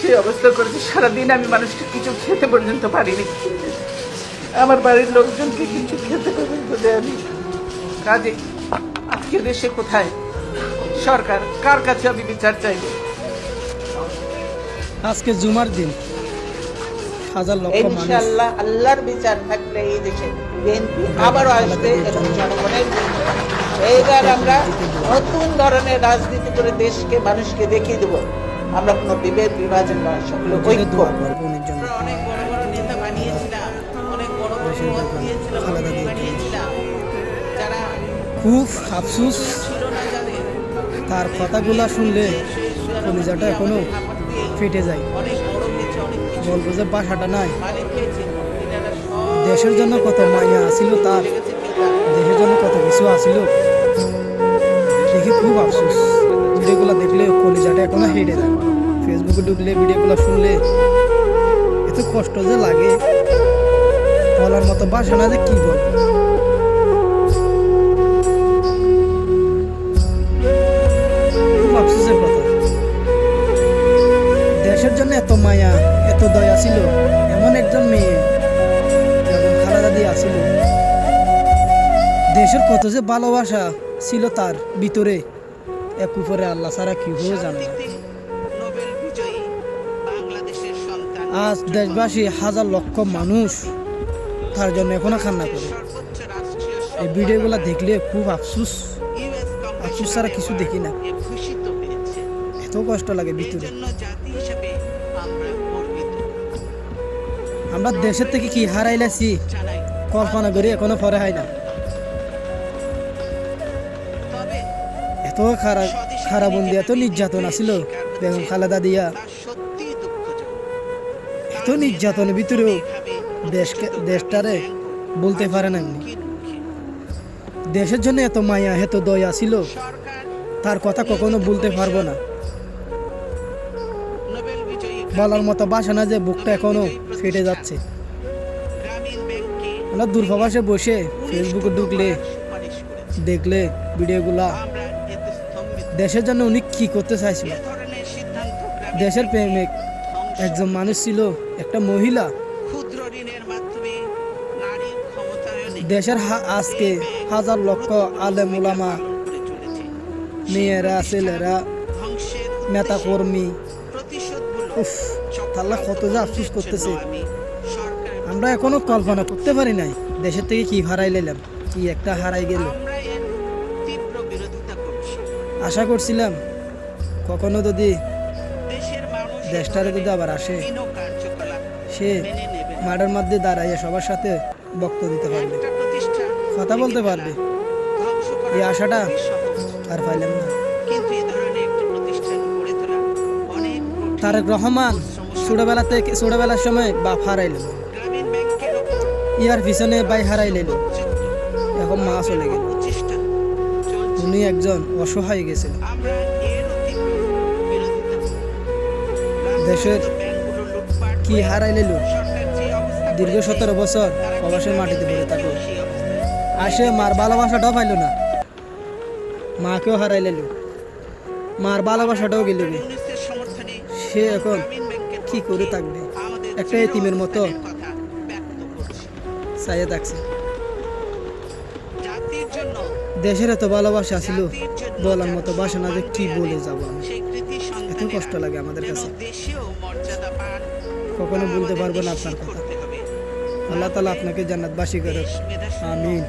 সেই অবস্থা করেছে। সারাদিন আমি মানুষকে কিছু খেতে পর্যন্ত পারিনি। আমার বাড়ির লোকজনকে কিছু খেতে পর্যন্ত দেয়নি। কাজে আজকে দেশে কোথায়? সরকার কার কাছে আমি বিচার চাইব? আজকে জুমার দিন। হাজার লক্ষ ইনশাআল্লাহ আল্লাহর বিচার থাকলে এই দেশে বিএনপি আবারও আসবে এবং জনগণের এইবার আমরা নতুন ধরনের রাজনীতি করে দেশকে মানুষকে দেখিয়ে দেবো। আমরা কোনো বিভেদ বিভাজন নয় সকলে ঐক্য। দোয়া করব উনির জন্য অনেক বড় বড় নেতা বানিয়েছিলাম অনেক বড় বড় পদ দিয়েছিলাম খালেদা মন্ত্রী জিয়া। বানিয়েছিলাম যারা খুব আফসুস। তার কথাগুলো শুনলে কলিজাটা এখনও ফেটে যায়। অনেক বড় হয়েছে অনেক কিছু। বলব যে বাসাটা নাই। দেশের জন্য কত মায়া আসিল তার। দেশের জন্য কত কিছু আসিল দেখে খুব আফসোস। ভিডিওগুলো দেখলে কলিজাটা এখনও হেঁটে যায়। ফেসবুকে ঢুকলে ভিডিওগুলো শুনলে এত কষ্ট যে লাগে। বলার মতো বাসা না যে কি কথা। দেশের জন্য এত মায়া, এত দয়া ছিল। এমন একজন মেয়ে দেশের কত যে ভালোবাসা ছিল তার ভিতরে এক উপরে আল্লাহ ছাড়া কি হয়ে জানে না। আজ দেশবাসী হাজার লক্ষ মানুষ তার জন্য এখনও কান্না করে। এই ভিডিওগুলো দেখলে খুব আফসুস। আফসুস ছাড়া কিছু দেখি না। এত কষ্ট লাগে ভিতরে। আমরা দেশের থেকে কি হারাইলাছি? কল্পনা করি এখনও পরে হয় না। খারাপ বন্দি এত নির্যাতন আসিল। বেগম খালেদা দিয়া। এত নির্যাতনের ভিতরেও দেশকে দেশটারে বলতে পারে না এমনি। দেশের জন্য এত মায়া, এত দয়া ছিল তার কথা কখনো বলতে পারব না। বলার মতো বাসা না যে বুকটা এখনও ফেটে যাচ্ছে। দূরপ্রবাসে বসে ফেসবুকে ঢুকলে, দেখলে ভিডিওগুলা দেশের জন্য উনি কি করতে চাইছিল? দেশের প্রেমিক, একজন মানুষ ছিল, একটা মহিলা। দেশের আজকে হাজার লক্ষ আলেম চলেছে মেয়েরা, ছেলেরা নেতা কর্মী উফ তাল্লা কত যে আফসোস করতেছে। আমরা এখনও কল্পনা করতে পারি নাই, দেশের থেকে কি হারাই নিলাম, কি একটা হারাই গেল। আশা করছিলাম কখনো যদি দেশটারে যদি আবার আসে সে। মাঠের মধ্যে দাঁড়াইয়া সবার সাথে বক্তব্য দিতে পারবে। কথা বলতে পারবে। এই আশাটা আর পাইলাম না। তারেক রহমান ছোটবেলা থেকে ছোটবেলার সময় বাপ হারাইল। ইয়ার পিছনে বাই হারাইল এখন মা চলে গেল। উনি একজন অসহায় করি। দেশের কি হারাই নিল সরকার দীর্ঘ সতেরো বছর প্রবাসের মাটিতে পড়ে থাকল। আসে মার ভালোবাসাটাও পাইল না। মাকেও হারাই নিল মার ভালোবাসাটাও গেল সে এখন কি করে থাকবে? একটা এতিমের মতো চাইয়ে থাকছে দেশের এত ভালোবাসা ছিল বলার মতো বাসা না যে কি বলে যাব আমি। এত কষ্ট লাগে আমাদের কাছে। কখনো বলতে পারব না আপনার কথা। আল্লাহ তালা আপনাকে জান্নাতবাসী বাসি করে আমিন।